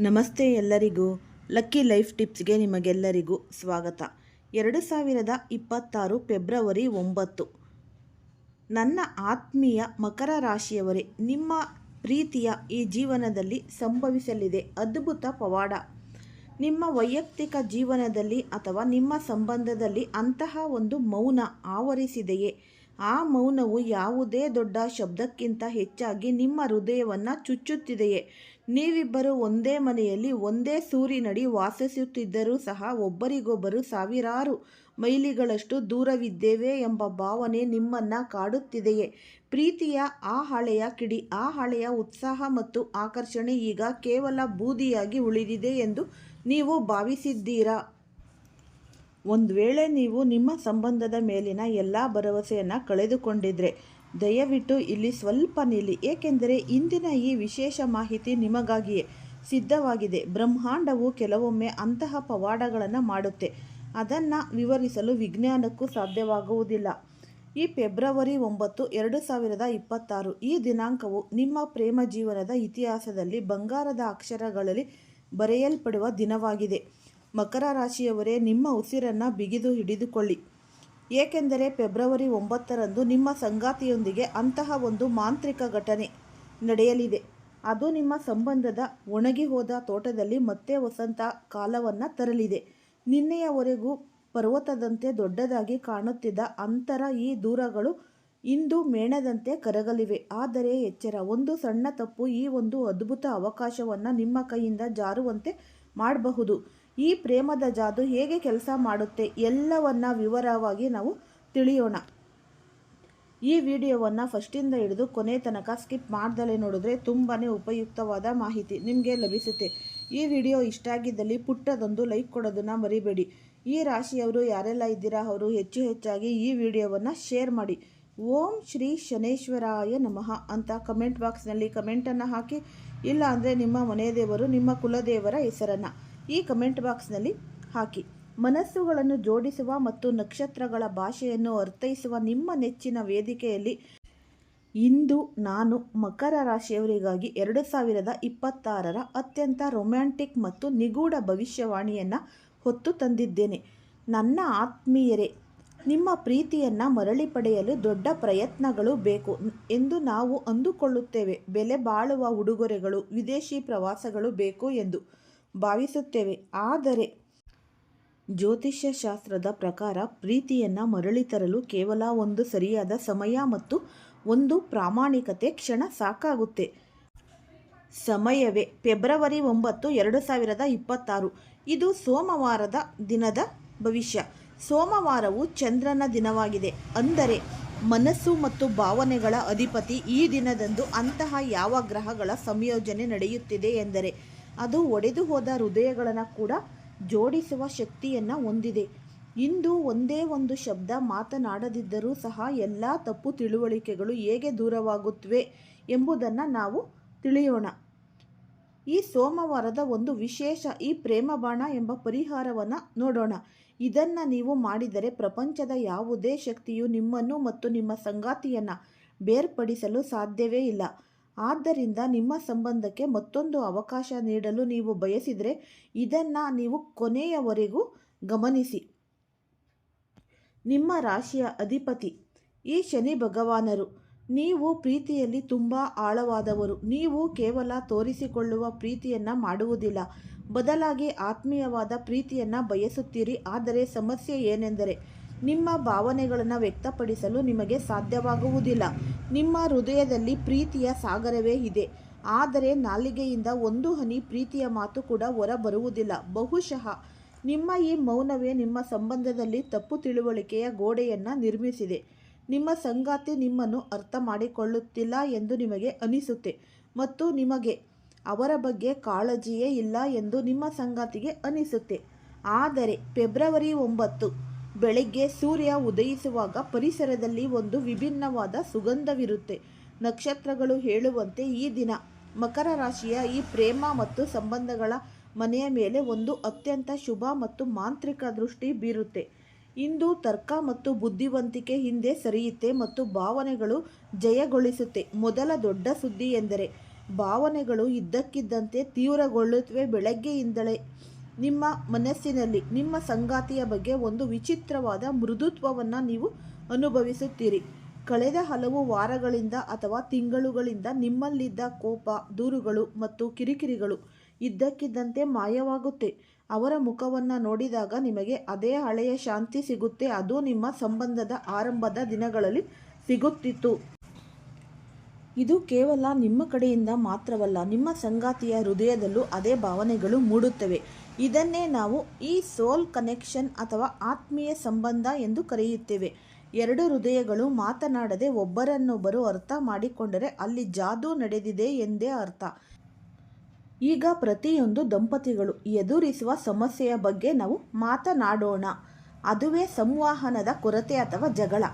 ನಮಸ್ತೆ ಎಲ್ಲರಿಗೂ. Lucky life ಟಿಪ್ಸ್ಗೆ ನಿಮಗೆಲ್ಲರಿಗೂ ಸ್ವಾಗತ. ಎರಡು ಸಾವಿರದ ಇಪ್ಪತ್ತಾರು ಫೆಬ್ರವರಿ ಒಂಬತ್ತು. ನನ್ನ ಆತ್ಮೀಯ ಮಕರ ರಾಶಿಯವರೇ, ನಿಮ್ಮ ಪ್ರೀತಿಯ ಈ ಜೀವನದಲ್ಲಿ ಸಂಭವಿಸಲಿದೆ ಅದ್ಭುತ ಪವಾಡ. ನಿಮ್ಮ ವೈಯಕ್ತಿಕ ಜೀವನದಲ್ಲಿ ಅಥವಾ ನಿಮ್ಮ ಸಂಬಂಧದಲ್ಲಿ ಅಂತಹ ಒಂದು ಮೌನ ಆವರಿಸಿದೆಯೇ? ಆ ಮೌನವು ಯಾವುದೇ ದೊಡ್ಡ ಶಬ್ದಕ್ಕಿಂತ ಹೆಚ್ಚಾಗಿ ನಿಮ್ಮ ಹೃದಯವನ್ನು ಚುಚ್ಚುತ್ತಿದೆಯೇ? ನೀವಿಬ್ಬರು ಒಂದೇ ಮನೆಯಲ್ಲಿ ಒಂದೇ ಸೂರಿನಡಿ ವಾಸಿಸುತ್ತಿದ್ದರೂ ಸಹ ಒಬ್ಬರಿಗೊಬ್ಬರು ಸಾವಿರಾರು ಮೈಲಿಗಳಷ್ಟು ದೂರವಿದ್ದೇವೆ ಎಂಬ ಭಾವನೆ ನಿಮ್ಮನ್ನು ಕಾಡುತ್ತಿದೆಯೇ. ಪ್ರೀತಿಯ ಆ ಹಳೆಯ ಕಿಡಿ, ಆ ಹಳೆಯ ಉತ್ಸಾಹ ಮತ್ತು ಆಕರ್ಷಣೆ ಈಗ ಕೇವಲ ಬೂದಿಯಾಗಿ ಉಳಿದಿದೆ ಎಂದು ನೀವು ಭಾವಿಸಿದ್ದೀರಾ? ಒಂದು ವೇಳೆ ನೀವು ನಿಮ್ಮ ಸಂಬಂಧದ ಮೇಲಿನ ಎಲ್ಲ ಭರವಸೆಯನ್ನು ಕಳೆದುಕೊಂಡಿದ್ರೆ ದಯವಿಟ್ಟು ಇಲ್ಲಿ ಸ್ವಲ್ಪ ನಿಲ್ಲಿ, ಏಕೆಂದರೆ ಇಂದಿನ ಈ ವಿಶೇಷ ಮಾಹಿತಿ ನಿಮಗಾಗಿಯೇ ಸಿದ್ಧವಾಗಿದೆ. ಬ್ರಹ್ಮಾಂಡವು ಕೆಲವೊಮ್ಮೆ ಅಂತಹ ಪವಾಡಗಳನ್ನು ಮಾಡುತ್ತೆ. ಅದನ್ನು ವಿವರಿಸಲು ವಿಜ್ಞಾನಕ್ಕೂ ಸಾಧ್ಯವಾಗುವುದಿಲ್ಲ. ಈ ಫೆಬ್ರವರಿ ಒಂಬತ್ತು, ಎರಡು ಸಾವಿರದ ಇಪ್ಪತ್ತಾರು, ಈ ದಿನಾಂಕವು ನಿಮ್ಮ ಪ್ರೇಮ ಜೀವನದ ಇತಿಹಾಸದಲ್ಲಿ ಬಂಗಾರದ ಅಕ್ಷರಗಳಲ್ಲಿ ಬರೆಯಲ್ಪಡುವ ದಿನವಾಗಿದೆ. ಮಕರ ರಾಶಿಯವರೇ, ನಿಮ್ಮ ಉಸಿರನ್ನು ಬಿಗಿದು ಹಿಡಿದುಕೊಳ್ಳಿ. ಏಕೆಂದರೆ ಫೆಬ್ರವರಿ ಒಂಬತ್ತರಂದು ನಿಮ್ಮ ಸಂಗಾತಿಯೊಂದಿಗೆ ಅಂತಹ ಒಂದು ಮಾಂತ್ರಿಕ ಘಟನೆ ನಡೆಯಲಿದೆ. ಅದು ನಿಮ್ಮ ಸಂಬಂಧದ ಒಣಗಿ ಹೋದ ತೋಟದಲ್ಲಿ ಮತ್ತೆ ವಸಂತ ಕಾಲವನ್ನು ತರಲಿದೆ. ನಿನ್ನೆಯವರೆಗೂ ಪರ್ವತದಂತೆ ದೊಡ್ಡದಾಗಿ ಕಾಣುತ್ತಿದ್ದ ಅಂತರ ಈ ದೂರಗಳು ಇಂದು ಮೇಣದಂತೆ ಕರಗಲಿವೆ. ಆದರೆ ಎಚ್ಚರ, ಒಂದು ಸಣ್ಣ ತಪ್ಪು ಈ ಒಂದು ಅದ್ಭುತ ಅವಕಾಶವನ್ನು ನಿಮ್ಮ ಕೈಯಿಂದ ಜಾರುವಂತೆ ಮಾಡಬಹುದು. ಈ ಪ್ರೇಮದ ಜಾದು ಹೇಗೆ ಕೆಲಸ ಮಾಡುತ್ತೆ ಎಲ್ಲವನ್ನ ವಿವರವಾಗಿ ನಾವು ತಿಳಿಯೋಣ. ಈ ವಿಡಿಯೋವನ್ನು ಫಸ್ಟಿಂದ ಹಿಡಿದು ಕೊನೆ ತನಕ ಸ್ಕಿಪ್ ಮಾಡ್ದಲೇ ನೋಡಿದ್ರೆ ತುಂಬಾ ಉಪಯುಕ್ತವಾದ ಮಾಹಿತಿ ನಿಮಗೆ ಲಭಿಸುತ್ತೆ. ಈ ವಿಡಿಯೋ ಇಷ್ಟ ಆಗಿದ್ದಲ್ಲಿ ಪುಟ್ಟದೊಂದು ಲೈಕ್ ಕೊಡೋದನ್ನು ಮರಿಬೇಡಿ. ಈ ರಾಶಿಯವರು ಯಾರೆಲ್ಲ ಇದ್ದೀರಾ ಅವರು ಹೆಚ್ಚು ಹೆಚ್ಚಾಗಿ ಈ ವಿಡಿಯೋವನ್ನು ಶೇರ್ ಮಾಡಿ. ಓಂ ಶ್ರೀ ಶನೇಶ್ವರಾಯ ನಮಃ ಅಂತ ಕಮೆಂಟ್ ಬಾಕ್ಸ್ನಲ್ಲಿ ಕಮೆಂಟನ್ನು ಹಾಕಿ ಇಲ್ಲ ಅಂದರೆ ನಿಮ್ಮ ಮನೆ ದೇವರು ನಿಮ್ಮ ಕುಲದೇವರ ಹೆಸರನ್ನು. ಈ ಕಮೆಂಟ್ ಬಾಕ್ಸ್ನಲ್ಲಿ ಹಾಕಿ. ಮನಸ್ಸುಗಳನ್ನು ಜೋಡಿಸುವ ಮತ್ತು ನಕ್ಷತ್ರಗಳ ಭಾಷೆಯನ್ನು ಅರ್ಥೈಸುವ ನಿಮ್ಮ ನೆಚ್ಚಿನ ವೇದಿಕೆಯಲ್ಲಿ ಇಂದು ನಾನು ಮಕರ ರಾಶಿಯವರಿಗಾಗಿ ಎರಡು ಸಾವಿರದ ಇಪ್ಪತ್ತಾರರ ಅತ್ಯಂತ ರೊಮ್ಯಾಂಟಿಕ್ ಮತ್ತು ನಿಗೂಢ ಭವಿಷ್ಯವಾಣಿಯನ್ನು ಹೊತ್ತು ತಂದಿದ್ದೇನೆ. ನನ್ನ ಆತ್ಮೀಯರೇ, ನಿಮ್ಮ ಪ್ರೀತಿಯನ್ನು ಮರಳಿ ಪಡೆಯಲು ದೊಡ್ಡ ಪ್ರಯತ್ನಗಳು ಬೇಕು ಎಂದು ನಾವು ಅಂದುಕೊಳ್ಳುತ್ತೇವೆ. ಬೆಲೆ ಬಾಳುವ ಉಡುಗೊರೆಗಳು, ವಿದೇಶಿ ಪ್ರವಾಸಗಳು ಬೇಕು ಎಂದು. ಭಾವಿಸುತ್ತೇವೆ. ಆದರೆ ಜ್ಯೋತಿಷ್ಯ ಶಾಸ್ತ್ರದ ಪ್ರಕಾರ ಪ್ರೀತಿಯನ್ನು ಮರಳಿ ತರಲು ಕೇವಲ ಒಂದು ಸರಿಯಾದ ಸಮಯ ಮತ್ತು ಒಂದು ಪ್ರಾಮಾಣಿಕತೆ ಕ್ಷಣ ಸಾಕಾಗುತ್ತೆ. ಸಮಯವೇ. ಫೆಬ್ರವರಿ ಒಂಬತ್ತು, ಎರಡು ಸಾವಿರದ ಇಪ್ಪತ್ತಾರು. ಇದು ಸೋಮವಾರದ ದಿನದ ಭವಿಷ್ಯ. ಸೋಮವಾರವು ಚಂದ್ರನ ದಿನವಾಗಿದೆ. ಅಂದರೆ ಮನಸ್ಸು ಮತ್ತು ಭಾವನೆಗಳ ಅಧಿಪತಿ ಈ ದಿನದಂದು ಅಂತಹ ಯಾವ ಗ್ರಹಗಳ ಸಂಯೋಜನೆ ನಡೆಯುತ್ತಿದೆ ಎಂದರೆ ಅದು ಒಡೆದು ಹೋದ ಹೃದಯಗಳನ್ನು ಕೂಡ ಜೋಡಿಸುವ ಶಕ್ತಿಯನ್ನು ಹೊಂದಿದೆ. ಇಂದು ಒಂದೇ ಒಂದು ಶಬ್ದ ಮಾತನಾಡದಿದ್ದರೂ ಸಹ ಎಲ್ಲ ತಪ್ಪು ತಿಳುವಳಿಕೆಗಳು ಹೇಗೆ ದೂರವಾಗುತ್ತವೆ ಎಂಬುದನ್ನು ನಾವು ತಿಳಿಯೋಣ. ಈ ಸೋಮವಾರದ ಒಂದು ವಿಶೇಷ ಈ ಪ್ರೇಮ ಬಾಣ ಎಂಬ ಪರಿಹಾರವನ್ನು ನೋಡೋಣ. ಇದನ್ನು ನೀವು ಮಾಡಿದರೆ ಪ್ರಪಂಚದ ಯಾವುದೇ ಶಕ್ತಿಯು ನಿಮ್ಮನ್ನು ಮತ್ತು ನಿಮ್ಮ ಸಂಗಾತಿಯನ್ನು ಬೇರ್ಪಡಿಸಲು ಸಾಧ್ಯವೇ ಇಲ್ಲ. ಆದ್ದರಿಂದ ನಿಮ್ಮ ಸಂಬಂಧಕ್ಕೆ ಮತ್ತೊಂದು ಅವಕಾಶ ನೀಡಲು ನೀವು ಬಯಸಿದರೆ ಇದನ್ನು ನೀವು ಕೊನೆಯವರೆಗೂ ಗಮನಿಸಿ. ನಿಮ್ಮ ರಾಶಿಯ ಅಧಿಪತಿ. ಈ ಶನಿ ಭಗವಾನರು, ನೀವು ಪ್ರೀತಿಯಲ್ಲಿ ತುಂಬ ಆಳವಾದವರು. ನೀವು ಕೇವಲ ತೋರಿಸಿಕೊಳ್ಳುವ ಪ್ರೀತಿಯನ್ನು ಮಾಡುವುದಿಲ್ಲ. ಬದಲಾಗಿ ಆತ್ಮೀಯವಾದ ಪ್ರೀತಿಯನ್ನು ಬಯಸುತ್ತೀರಿ. ಆದರೆ ಸಮಸ್ಯೆ ಏನೆಂದರೆ ನಿಮ್ಮ ಭಾವನೆಗಳನ್ನು ವ್ಯಕ್ತಪಡಿಸಲು ನಿಮಗೆ ಸಾಧ್ಯವಾಗುವುದಿಲ್ಲ. ನಿಮ್ಮ ಹೃದಯದಲ್ಲಿ ಪ್ರೀತಿಯ ಸಾಗರವೇ ಇದೆ. ಆದರೆ ನಾಲಿಗೆಯಿಂದ ಒಂದು ಹನಿ ಪ್ರೀತಿಯ ಮಾತು ಕೂಡ ಹೊರಬರುವುದಿಲ್ಲ. ಬಹುಶಃ ನಿಮ್ಮ ಈ ಮೌನವೇ ನಿಮ್ಮ ಸಂಬಂಧದಲ್ಲಿ ತಪ್ಪು ತಿಳುವಳಿಕೆಯ ಗೋಡೆಯನ್ನು ನಿರ್ಮಿಸಿದೆ. ನಿಮ್ಮ ಸಂಗಾತಿ ನಿಮ್ಮನ್ನು ಅರ್ಥ ಮಾಡಿಕೊಳ್ಳುತ್ತಿಲ್ಲ ಎಂದು ನಿಮಗೆ ಅನಿಸುತ್ತೆ. ಮತ್ತು ನಿಮಗೆ ಅವರ ಬಗ್ಗೆ ಕಾಳಜಿಯೇ ಇಲ್ಲ ಎಂದು ನಿಮ್ಮ ಸಂಗಾತಿಗೆ ಅನಿಸುತ್ತೆ. ಆದರೆ ಫೆಬ್ರವರಿ ಒಂಬತ್ತು ಬೆಳಗ್ಗೆ ಸೂರ್ಯ ಉದಯಿಸುವಾಗ ಪರಿಸರದಲ್ಲಿ ಒಂದು ವಿಭಿನ್ನವಾದ ಸುಗಂಧವಿರುತ್ತೆ. ನಕ್ಷತ್ರಗಳು ಹೇಳುವಂತೆ ಈ ದಿನ ಮಕರ ರಾಶಿಯ ಈ ಪ್ರೇಮ ಮತ್ತು ಸಂಬಂಧಗಳ ಮನೆಯ ಮೇಲೆ ಒಂದು ಅತ್ಯಂತ ಶುಭ ಮತ್ತು ಮಾಂತ್ರಿಕ ದೃಷ್ಟಿ ಬೀರುತ್ತೆ. ಇಂದು ತರ್ಕ ಮತ್ತು ಬುದ್ಧಿವಂತಿಕೆ ಹಿಂದೆ ಸರಿಯುತ್ತೆ ಮತ್ತು ಭಾವನೆಗಳು ಜಯಗೊಳಿಸುತ್ತೆ. ಮೊದಲ ದೊಡ್ಡ ಸುದ್ದಿ ಎಂದರೆ ಭಾವನೆಗಳು ಇದ್ದಕ್ಕಿದ್ದಂತೆ ತೀವ್ರಗೊಳ್ಳುತ್ತವೆ. ಬೆಳಗ್ಗೆಯಿಂದಲೇ ನಿಮ್ಮ ಮನಸ್ಸಿನಲ್ಲಿ, ನಿಮ್ಮ ಸಂಗಾತಿಯ ಬಗ್ಗೆ ಒಂದು ವಿಚಿತ್ರವಾದ ಮೃದುತ್ವವನ್ನು ನೀವು ಅನುಭವಿಸುತ್ತೀರಿ. ಕಳೆದ ಹಲವು ವಾರಗಳಿಂದ ಅಥವಾ ತಿಂಗಳುಗಳಿಂದ ನಿಮ್ಮಲ್ಲಿದ್ದ ಕೋಪ, ದೂರುಗಳು ಮತ್ತು ಕಿರಿಕಿರಿಗಳು ಇದ್ದಕ್ಕಿದ್ದಂತೆ ಮಾಯವಾಗುತ್ತೆ. ಅವರ ಮುಖವನ್ನು ನೋಡಿದಾಗ ನಿಮಗೆ ಅದೇ ಹಳೆಯ ಶಾಂತಿ ಸಿಗುತ್ತೆ. ಅದು ನಿಮ್ಮ ಸಂಬಂಧದ ಆರಂಭದ ದಿನಗಳಲ್ಲಿ ಸಿಗುತ್ತಿತ್ತು. ಇದು ಕೇವಲ ನಿಮ್ಮ ಕಡೆಯಿಂದ ಮಾತ್ರವಲ್ಲ, ನಿಮ್ಮ ಸಂಗಾತಿಯ ಹೃದಯದಲ್ಲೂ ಅದೇ ಭಾವನೆಗಳು ಮೂಡುತ್ತವೆ. ಇದನ್ನೇ ನಾವು ಈ ಸೋಲ್ ಕನೆಕ್ಷನ್ ಅಥವಾ ಆತ್ಮೀಯ ಸಂಬಂಧ ಎಂದು ಕರೆಯುತ್ತೇವೆ. ಎರಡು ಹೃದಯಗಳು ಮಾತನಾಡದೆ ಒಬ್ಬರನ್ನೊಬ್ಬರು ಅರ್ಥ ಮಾಡಿಕೊಂಡರೆ ಅಲ್ಲಿ ಜಾದೂ ನಡೆದಿದೆ ಎಂದೇ ಅರ್ಥ. ಈಗ ಪ್ರತಿಯೊಂದು ದಂಪತಿಗಳು ಎದುರಿಸುವ ಸಮಸ್ಯೆಯ ಬಗ್ಗೆ ನಾವು ಮಾತನಾಡೋಣ. ಅದುವೇ ಸಂವಹನದ ಕೊರತೆ ಅಥವಾ ಜಗಳ.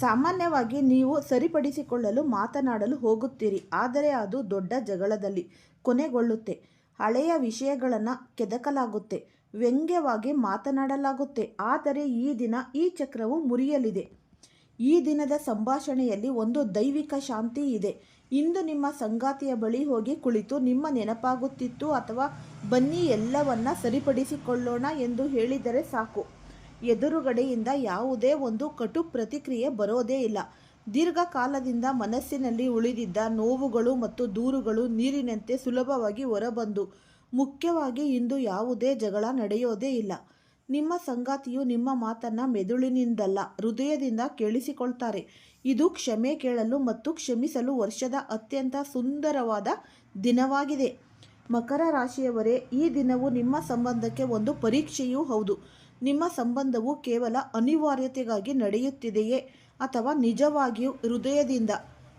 ಸಾಮಾನ್ಯವಾಗಿ ನೀವು ಸರಿಪಡಿಸಿಕೊಳ್ಳಲು ಮಾತನಾಡಲು ಹೋಗುತ್ತೀರಿ, ಆದರೆ ಅದು ದೊಡ್ಡ ಜಗಳದಲ್ಲಿ ಕೊನೆಗೊಳ್ಳುತ್ತೆ. ಹಳೆಯ ವಿಷಯಗಳನ್ನು ಕೆದಕಲಾಗುತ್ತೆ, ವ್ಯಂಗ್ಯವಾಗಿ ಮಾತನಾಡಲಾಗುತ್ತೆ. ಆದರೆ ಈ ದಿನ ಈ ಚಕ್ರವು ಮುರಿಯಲಿದೆ. ಈ ದಿನದ ಸಂಭಾಷಣೆಯಲ್ಲಿ ಒಂದು ದೈವಿಕ ಶಾಂತಿ ಇದೆ. ಇಂದು ನಿಮ್ಮ ಸಂಗಾತಿಯ ಬಳಿ ಹೋಗಿ ಕುಳಿತು ನಿಮ್ಮ ನೆನಪಾಗುತ್ತಿತ್ತು ಅಥವಾ ಬನ್ನಿ ಎಲ್ಲವನ್ನ ಸರಿಪಡಿಸಿಕೊಳ್ಳೋಣ ಎಂದು ಹೇಳಿದರೆ ಸಾಕು. ಎದುರುಗಡೆಯಿಂದ ಯಾವುದೇ ಒಂದು ಕಟು ಪ್ರತಿಕ್ರಿಯೆ ಬರೋದೇ ಇಲ್ಲ. ದೀರ್ಘಕಾಲದಿಂದ ಮನಸ್ಸಿನಲ್ಲಿ ಉಳಿದಿದ್ದ ನೋವುಗಳು ಮತ್ತು ದೂರುಗಳು ನೀರಿನಂತೆ ಸುಲಭವಾಗಿ ಹೊರಬಂದು, ಮುಖ್ಯವಾಗಿ ಇಂದು ಯಾವುದೇ ಜಗಳ ನಡೆಯೋದೇ ಇಲ್ಲ. ನಿಮ್ಮ ಸಂಗಾತಿಯು ನಿಮ್ಮ ಮಾತನ್ನು ಮೆದುಳಿನಿಂದಲ್ಲ, ಹೃದಯದಿಂದ ಕೇಳಿಸಿಕೊಳ್ತಾರೆ. ಇದು ಕ್ಷಮೆ ಕೇಳಲು ಮತ್ತು ಕ್ಷಮಿಸಲು ವರ್ಷದ ಅತ್ಯಂತ ಸುಂದರವಾದ ದಿನವಾಗಿದೆ. ಮಕರ ರಾಶಿಯವರೇ, ಈ ದಿನವು ನಿಮ್ಮ ಸಂಬಂಧಕ್ಕೆ ಒಂದು ಪರೀಕ್ಷೆಯೂ ಹೌದು. ನಿಮ್ಮ ಸಂಬಂಧವು ಕೇವಲ ಅನಿವಾರ್ಯತೆಗಾಗಿ ನಡೆಯುತ್ತಿದೆಯೇ? ಅಥವಾ ನಿಜವಾಗಿಯೂ ಹೃದಯದಿಂದ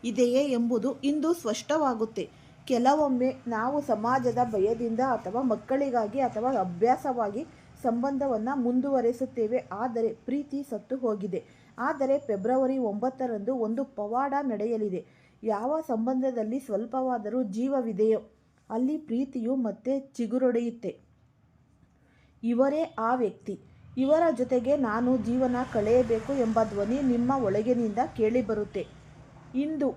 ಇದೆಯೇ ಎಂಬುದು ಇಂದು ಸ್ಪಷ್ಟವಾಗುತ್ತೆ. ಕೆಲವೊಮ್ಮೆ ನಾವು ಸಮಾಜದ ಭಯದಿಂದ ಅಥವಾ ಮಕ್ಕಳಿಗಾಗಿ ಅಥವಾ ಅಭ್ಯಾಸವಾಗಿ ಸಂಬಂಧವನ್ನು ಮುಂದುವರೆಸುತ್ತೇವೆ. ಆದರೆ ಪ್ರೀತಿ ಸತ್ತು ಹೋಗಿದೆ. ಆದರೆ ಫೆಬ್ರವರಿ ಒಂಬತ್ತರಂದು ಒಂದು ಪವಾಡ ನಡೆಯಲಿದೆ. ಯಾವ ಸಂಬಂಧದಲ್ಲಿ ಸ್ವಲ್ಪವಾದರೂ ಜೀವವಿದೆಯೋ ಅಲ್ಲಿ ಪ್ರೀತಿಯು ಮತ್ತೆ ಚಿಗುರೊಡೆಯುತ್ತೆ. ಇವರೇ ಆ ವ್ಯಕ್ತಿ. ಇವರ ಜೊತೆಗೆ ನಾನು ಜೀವನ ಕಳೆಯಬೇಕು ಎಂಬ ಧ್ವನಿ ನಿಮ್ಮ ಒಳಗಿನಿಂದ ಕೇಳಿಬರುತ್ತೆ ಇಂದು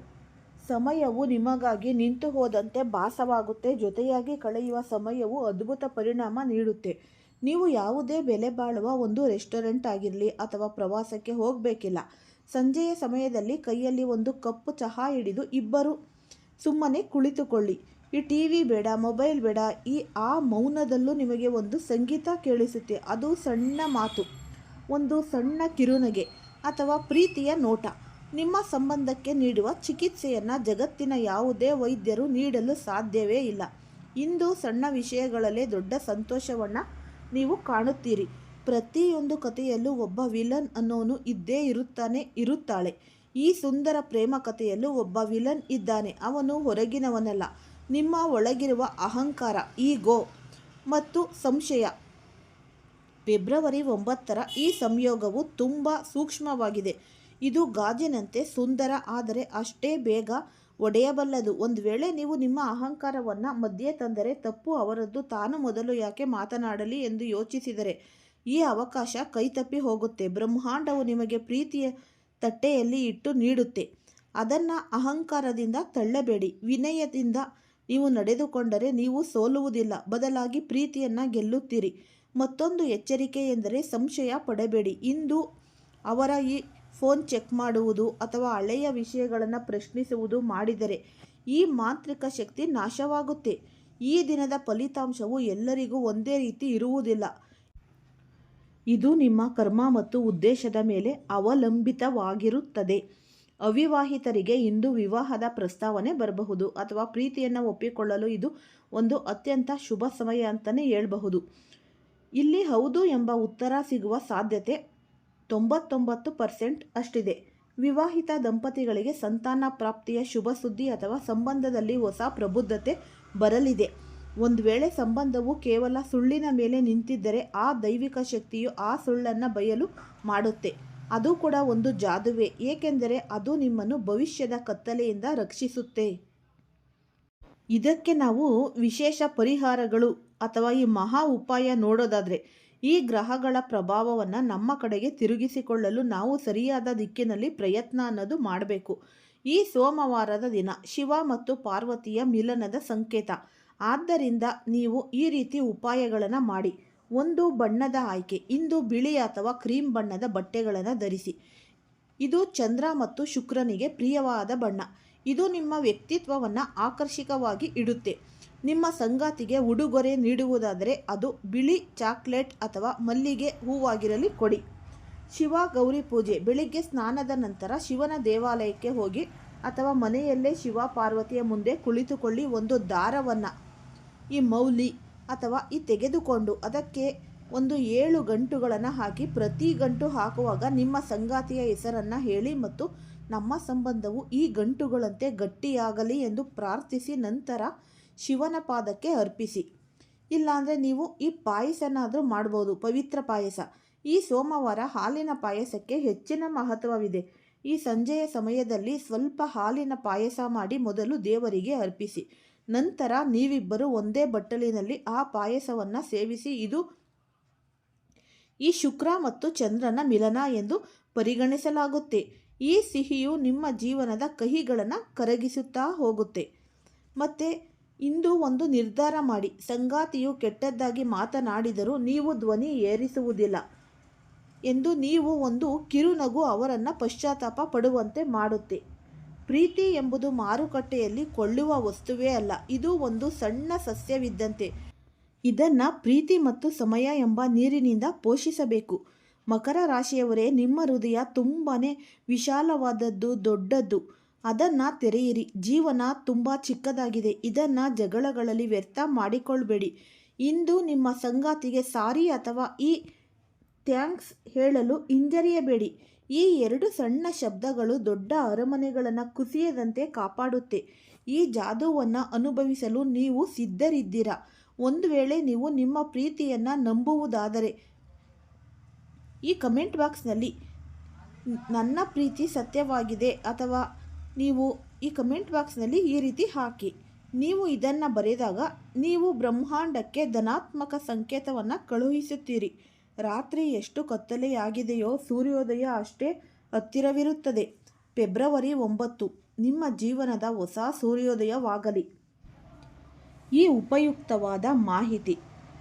ಸಮಯವು ನಿಮಗಾಗಿ ನಿಂತು ಹೋದಂತೆ ಭಾಸವಾಗುತ್ತೆ. ಜೊತೆಯಾಗಿ ಕಳೆಯುವ ಸಮಯವು ಅದ್ಭುತ ಪರಿಣಾಮ ನೀಡುತ್ತೆ. ನೀವು ಯಾವುದೇ ಬೆಲೆ ಬಾಳುವ ಒಂದು ರೆಸ್ಟೋರೆಂಟ್ ಆಗಿರಲಿ ಅಥವಾ ಪ್ರವಾಸಕ್ಕೆ ಹೋಗಬೇಕಿಲ್ಲ. ಸಂಜೆಯ ಸಮಯದಲ್ಲಿ ಕೈಯಲ್ಲಿ ಒಂದು ಕಪ್ಪು ಚಹಾ ಹಿಡಿದು ಇಬ್ಬರು ಸುಮ್ಮನೆ ಕುಳಿತುಕೊಳ್ಳಿ. ಈ ಟಿ ವಿ ಬೇಡ, ಮೊಬೈಲ್ ಬೇಡ, ಈ ಆ ಮೌನದಲ್ಲೂ ನಿಮಗೆ ಒಂದು ಸಂಗೀತ ಕೇಳಿಸುತ್ತೆ. ಅದು ಸಣ್ಣ ಮಾತು, ಒಂದು ಸಣ್ಣ ಕಿರುನಗೆ ಅಥವಾ ಪ್ರೀತಿಯ ನೋಟ. ನಿಮ್ಮ ಸಂಬಂಧಕ್ಕೆ ನೀಡುವ ಚಿಕಿತ್ಸೆಯನ್ನು ಜಗತ್ತಿನ ಯಾವುದೇ ವೈದ್ಯರು ನೀಡಲು ಸಾಧ್ಯವೇ ಇಲ್ಲ. ಇಂದು ಸಣ್ಣ ವಿಷಯಗಳಲ್ಲೇ ದೊಡ್ಡ ಸಂತೋಷವನ್ನು ನೀವು ಕಾಣುತ್ತೀರಿ. ಪ್ರತಿಯೊಂದು ಕಥೆಯಲ್ಲೂ ಒಬ್ಬ ವಿಲನ್ ಅನ್ನೋನು ಇದ್ದೇ ಇರುತ್ತಾನೆ, ಇರುತ್ತಾಳೆ. ಈ ಸುಂದರ ಪ್ರೇಮ ಕಥೆಯಲ್ಲೂ ಒಬ್ಬ ವಿಲನ್ ಇದ್ದಾನೆ. ಅವನು ಹೊರಗಿನವನಲ್ಲ. ನಿಮ್ಮ ಒಳಗಿರುವ ಅಹಂಕಾರ, ಈಗೋ ಮತ್ತು ಸಂಶಯ. ಫೆಬ್ರವರಿ ಒಂಬತ್ತರ ಈ ಸಂಯೋಗವು ತುಂಬ ಸೂಕ್ಷ್ಮವಾಗಿದೆ. ಇದು ಗಾಜಿನಂತೆ ಸುಂದರ, ಆದರೆ ಅಷ್ಟೇ ಬೇಗ ಒಡೆಯಬಲ್ಲದು. ಒಂದು ವೇಳೆ ನೀವು ನಿಮ್ಮ ಅಹಂಕಾರವನ್ನು ಮಧ್ಯೆ ತಂದರೆ ತಪ್ಪು, ಅವರದ್ದು ತಾನು ಮೊದಲು ಯಾಕೆ ಮಾತನಾಡಲಿ ಎಂದು ಯೋಚಿಸಿದರೆ ಈ ಅವಕಾಶ ಕೈತಪ್ಪಿ ಹೋಗುತ್ತೆ. ಬ್ರಹ್ಮಾಂಡವು ನಿಮಗೆ ಪ್ರೀತಿಯ ತಟ್ಟೆಯಲ್ಲಿ ಇಟ್ಟು ನೀಡುತ್ತೆ. ಅದನ್ನು ಅಹಂಕಾರದಿಂದ ತಳ್ಳಬೇಡಿ. ವಿನಯದಿಂದ ನೀವು ನಡೆದುಕೊಂಡರೆ ನೀವು ಸೋಲುವುದಿಲ್ಲ. ಬದಲಾಗಿ ಪ್ರೀತಿಯನ್ನು ಗೆಲ್ಲುತ್ತೀರಿ. ಮತ್ತೊಂದು ಎಚ್ಚರಿಕೆ ಎಂದರೆ ಸಂಶಯ ಪಡಬೇಡಿ. ಇಂದು ಅವರ ಈ ಫೋನ್ ಚೆಕ್ ಮಾಡುವುದು ಅಥವಾ ಹಳೆಯ ವಿಷಯಗಳನ್ನು ಪ್ರಶ್ನಿಸುವುದು ಮಾಡಿದರೆ ಈ ಮಾಂತ್ರಿಕ ಶಕ್ತಿ ನಾಶವಾಗುತ್ತೆ. ಈ ದಿನದ ಫಲಿತಾಂಶವು ಎಲ್ಲರಿಗೂ ಒಂದೇ ರೀತಿ ಇರುವುದಿಲ್ಲ. ಇದು ನಿಮ್ಮ ಕರ್ಮ ಮತ್ತು ಉದ್ದೇಶದ ಮೇಲೆ ಅವಲಂಬಿತವಾಗಿರುತ್ತದೆ. ಅವಿವಾಹಿತರಿಗೆ ಇಂದು ವಿವಾಹದ ಪ್ರಸ್ತಾವನೆ ಬರಬಹುದು ಅಥವಾ ಪ್ರೀತಿಯನ್ನು ಒಪ್ಪಿಕೊಳ್ಳಲು ಇದು ಒಂದು ಅತ್ಯಂತ ಶುಭ ಸಮಯ ಅಂತಲೇ ಹೇಳಬಹುದು. ಇಲ್ಲಿ ಹೌದು ಎಂಬ ಉತ್ತರ ಸಿಗುವ ಸಾಧ್ಯತೆ ತೊಂಬತ್ತೊಂಬತ್ತು ಪರ್ಸೆಂಟ್ ಅಷ್ಟಿದೆ. ವಿವಾಹಿತ ದಂಪತಿಗಳಿಗೆ ಸಂತಾನ ಪ್ರಾಪ್ತಿಯ ಶುಭ ಸುದ್ದಿ ಅಥವಾ ಸಂಬಂಧದಲ್ಲಿ ಹೊಸ ಪ್ರಬುದ್ಧತೆ ಬರಲಿದೆ. ಒಂದು ವೇಳೆ ಸಂಬಂಧವು ಕೇವಲ ಸುಳ್ಳಿನ ಮೇಲೆ ನಿಂತಿದ್ದರೆ ಆ ದೈವಿಕ ಶಕ್ತಿಯು ಆ ಸುಳ್ಳನ್ನು ಬಯಲು ಮಾಡುತ್ತೆ. ಅದು ಕೂಡ ಒಂದು ಜಾದುವೆ, ಏಕೆಂದರೆ ಅದು ನಿಮ್ಮನ್ನು ಭವಿಷ್ಯದ ಕತ್ತಲೆಯಿಂದ ರಕ್ಷಿಸುತ್ತೆ. ಇದಕ್ಕೆ ನಾವು ವಿಶೇಷ ಪರಿಹಾರಗಳು ಅಥವಾ ಈ ಮಹಾ ಉಪಾಯ ನೋಡೋದಾದರೆ, ಈ ಗ್ರಹಗಳ ಪ್ರಭಾವವನ್ನು ನಮ್ಮ ಕಡೆಗೆ ತಿರುಗಿಸಿಕೊಳ್ಳಲು ನಾವು ಸರಿಯಾದ ದಿಕ್ಕಿನಲ್ಲಿ ಪ್ರಯತ್ನ ಅನ್ನೋದು ಮಾಡಬೇಕು. ಈ ಸೋಮವಾರದ ದಿನ ಶಿವ ಮತ್ತು ಪಾರ್ವತಿಯ ಮಿಲನದ ಸಂಕೇತ. ಆದ್ದರಿಂದ ನೀವು ಈ ರೀತಿ ಉಪಾಯಗಳನ್ನು ಮಾಡಿ. ಒಂದು ಬಣ್ಣದ ಆಯ್ಕೆ, ಇಂದು ಬಿಳಿ ಅಥವಾ ಕ್ರೀಮ್ ಬಣ್ಣದ ಬಟ್ಟೆಗಳನ್ನು ಧರಿಸಿ. ಇದು ಚಂದ್ರ ಮತ್ತು ಶುಕ್ರನಿಗೆ ಪ್ರಿಯವಾದ ಬಣ್ಣ. ಇದು ನಿಮ್ಮ ವ್ಯಕ್ತಿತ್ವವನ್ನು ಆಕರ್ಷಕವಾಗಿ ಇಡುತ್ತೆ. ನಿಮ್ಮ ಸಂಗಾತಿಗೆ ಉಡುಗೊರೆ ನೀಡುವುದಾದರೆ ಅದು ಬಿಳಿ ಚಾಕ್ಲೇಟ್ ಅಥವಾ ಮಲ್ಲಿಗೆ ಹೂವಾಗಿರಲಿ ಕೊಡಿ. ಶಿವ ಗೌರಿ ಪೂಜೆ, ಬೆಳಿಗ್ಗೆ ಸ್ನಾನದ ನಂತರ ಶಿವನ ದೇವಾಲಯಕ್ಕೆ ಹೋಗಿ ಅಥವಾ ಮನೆಯಲ್ಲೇ ಶಿವ ಪಾರ್ವತಿಯ ಮುಂದೆ ಕುಳಿತುಕೊಳ್ಳಿ ಒಂದು ದಾರವನ್ನು. ಈ ಮೌಲಿ ಅಥವಾ ಈ ತೆಗೆದುಕೊಂಡು ಅದಕ್ಕೆ ಒಂದು ಏಳು ಗಂಟುಗಳನ್ನು ಹಾಕಿ ಪ್ರತಿ ಗಂಟು ಹಾಕುವಾಗ ನಿಮ್ಮ ಸಂಗಾತಿಯ ಹೆಸರನ್ನು ಹೇಳಿ ಮತ್ತು ನಮ್ಮ ಸಂಬಂಧವು ಈ ಗಂಟುಗಳಂತೆ ಗಟ್ಟಿಯಾಗಲಿ ಎಂದು ಪ್ರಾರ್ಥಿಸಿ ನಂತರ ಶಿವನ ಪಾದಕ್ಕೆ ಅರ್ಪಿಸಿ. ಇಲ್ಲಾಂದರೆ ನೀವು ಈ ಪಾಯಸನಾದರೂ ಮಾಡ್ಬೋದು, ಪವಿತ್ರ ಪಾಯಸ. ಈ ಸೋಮವಾರ ಹಾಲಿನ ಪಾಯಸಕ್ಕೆ ಹೆಚ್ಚಿನ ಮಹತ್ವವಿದೆ. ಈ ಸಂಜೆಯ ಸಮಯದಲ್ಲಿ ಸ್ವಲ್ಪ ಹಾಲಿನ ಪಾಯಸ ಮಾಡಿ ಮೊದಲು ದೇವರಿಗೆ ಅರ್ಪಿಸಿ. ನಂತರ ನೀವಿಬ್ಬರು ಒಂದೇ ಬಟ್ಟಲಿನಲ್ಲಿ ಆ ಪಾಯಸವನ್ನು ಸೇವಿಸಿ, ಇದು ಈ ಶುಕ್ರ ಮತ್ತು ಚಂದ್ರನ ಮಿಲನ ಎಂದು ಪರಿಗಣಿಸಲಾಗುತ್ತೆ. ಈ ಸಿಹಿಯು ನಿಮ್ಮ ಜೀವನದ ಕಹಿಗಳನ್ನು ಕರಗಿಸುತ್ತಾ ಹೋಗುತ್ತೆ. ಮತ್ತು ಇಂದು ಒಂದು ನಿರ್ಧಾರ ಮಾಡಿ. ಸಂಗಾತಿಯು ಕೆಟ್ಟದ್ದಾಗಿ ಮಾತನಾಡಿದರೂ ನೀವು ಧ್ವನಿ ಏರಿಸುವುದಿಲ್ಲ ಎಂದು ನೀವು ಒಂದು ಕಿರುನಗು ಅವರನ್ನು ಪಶ್ಚಾತ್ತಾಪ ಪಡುವಂತೆ ಮಾಡುತ್ತೆ. ಪ್ರೀತಿ ಎಂಬುದು ಮಾರುಕಟ್ಟೆಯಲ್ಲಿ ಕೊಳ್ಳುವ ವಸ್ತುವೇ ಅಲ್ಲ, ಇದು ಒಂದು ಸಣ್ಣ ಸಸ್ಯವಿದ್ದಂತೆ. ಇದನ್ನು ಪ್ರೀತಿ ಮತ್ತು ಸಮಯ ಎಂಬ ನೀರಿನಿಂದ ಪೋಷಿಸಬೇಕು. ಮಕರ ರಾಶಿಯವರೇ, ನಿಮ್ಮ ಹೃದಯ ತುಂಬಾ ವಿಶಾಲವಾದದ್ದು, ದೊಡ್ಡದ್ದು. ಅದನ್ನು ತೆರೆಯಿರಿ. ಜೀವನ ತುಂಬ ಚಿಕ್ಕದಾಗಿದೆ. ಇದನ್ನು ಜಗಳಗಳಲ್ಲಿ ವ್ಯರ್ಥ ಮಾಡಿಕೊಳ್ಬೇಡಿ. ಇಂದು ನಿಮ್ಮ ಸಂಗಾತಿಗೆ ಸಾರಿ ಅಥವಾ ಈ ಥ್ಯಾಂಕ್ಸ್ ಹೇಳಲು ಹಿಂಜರಿಯಬೇಡಿ. ಈ ಎರಡು ಸಣ್ಣ ಶಬ್ದಗಳು ದೊಡ್ಡ ಅರಮನೆಗಳನ್ನು ಕುಸಿಯದಂತೆ ಕಾಪಾಡುತ್ತೆ. ಈ ಜಾದುವನ್ನು ಅನುಭವಿಸಲು ನೀವು ಸಿದ್ಧರಿದ್ದೀರಾ? ಒಂದು ವೇಳೆ ನೀವು ನಿಮ್ಮ ಪ್ರೀತಿಯನ್ನು ನಂಬುವುದಾದರೆ, ಈ ಕಮೆಂಟ್ ಬಾಕ್ಸ್ನಲ್ಲಿ, ನನ್ನ ಪ್ರೀತಿ ಸತ್ಯವಾಗಿದೆ ಅಥವಾ ನೀವು ಈ ಕಮೆಂಟ್ ಬಾಕ್ಸ್ನಲ್ಲಿ ಈ ರೀತಿ ಹಾಕಿ. ನೀವು ಇದನ್ನು ಬರೆದಾಗ, ನೀವು ಬ್ರಹ್ಮಾಂಡಕ್ಕೆ ಧನಾತ್ಮಕ ಸಂಕೇತವನ್ನು ಕಳುಹಿಸುತ್ತೀರಿ. ರಾತ್ರಿ ಎಷ್ಟು ಕತ್ತಲೆಯಾಗಿದೆಯೋ ಸೂರ್ಯೋದಯ ಅಷ್ಟೇ ಹತ್ತಿರವಿರುತ್ತದೆ. ಫೆಬ್ರವರಿ ಒಂಬತ್ತು, ನಿಮ್ಮ ಜೀವನದ ಹೊಸ ಸೂರ್ಯೋದಯವಾಗಲಿ. ಈ ಉಪಯುಕ್ತವಾದ ಮಾಹಿತಿ,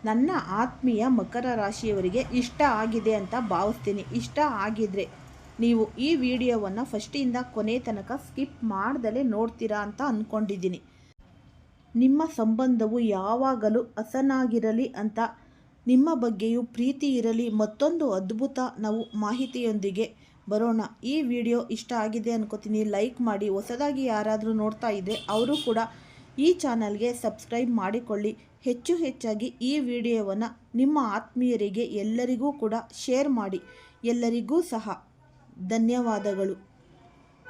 ನನ್ನ ಆತ್ಮೀಯ ಮಕರ ರಾಶಿಯವರಿಗೆ ಇಷ್ಟ ಆಗಿದೆ ಅಂತ ಭಾವಿಸ್ತೀನಿ. ಇಷ್ಟ ಆಗಿದ್ರೆ ನೀವು ಈ ವಿಡಿಯೋವನ್ನು ಫಸ್ಟಿಂದ ಕೊನೆ ತನಕ ಸ್ಕಿಪ್ ಮಾಡ್ದಲೇ ನೋಡ್ತೀರಾ ಅಂತ ಅಂದ್ಕೊಂಡಿದ್ದೀನಿ ನಿಮ್ಮ ಸಂಬಂಧವು ಯಾವಾಗಲೂ ಹಸನಾಗಿರಲಿ ಅಂತ ನಿಮ್ಮ ಬಗ್ಗೆಯೂ ಪ್ರೀತಿ ಇರಲಿ, ಮತ್ತೊಂದು ಅದ್ಭುತ ನಾವು ಮಾಹಿತಿಯೊಂದಿಗೆ ಬರೋಣ. ಈ ವಿಡಿಯೋ ಇಷ್ಟ ಆಗಿದೆ ಅನ್ಕೋತೀನಿ. ಲೈಕ್ ಮಾಡಿ, ಹೊಸದಾಗಿ ಯಾರಾದರೂ ನೋಡ್ತಾ ಇದ್ದರೆ ಅವರು ಕೂಡ ಈ ಚಾನಲ್ಗೆ ಸಬ್ಸ್ಕ್ರೈಬ್ ಮಾಡಿಕೊಳ್ಳಿ. ಹೆಚ್ಚು ಹೆಚ್ಚಾಗಿ ಈ ವಿಡಿಯೋವನ್ನು ನಿಮ್ಮ ಆತ್ಮೀಯರಿಗೆ ಎಲ್ಲರಿಗೂ ಕೂಡ ಶೇರ್ ಮಾಡಿ. ಎಲ್ಲರಿಗೂ ಸಹ ಧನ್ಯವಾದಗಳು.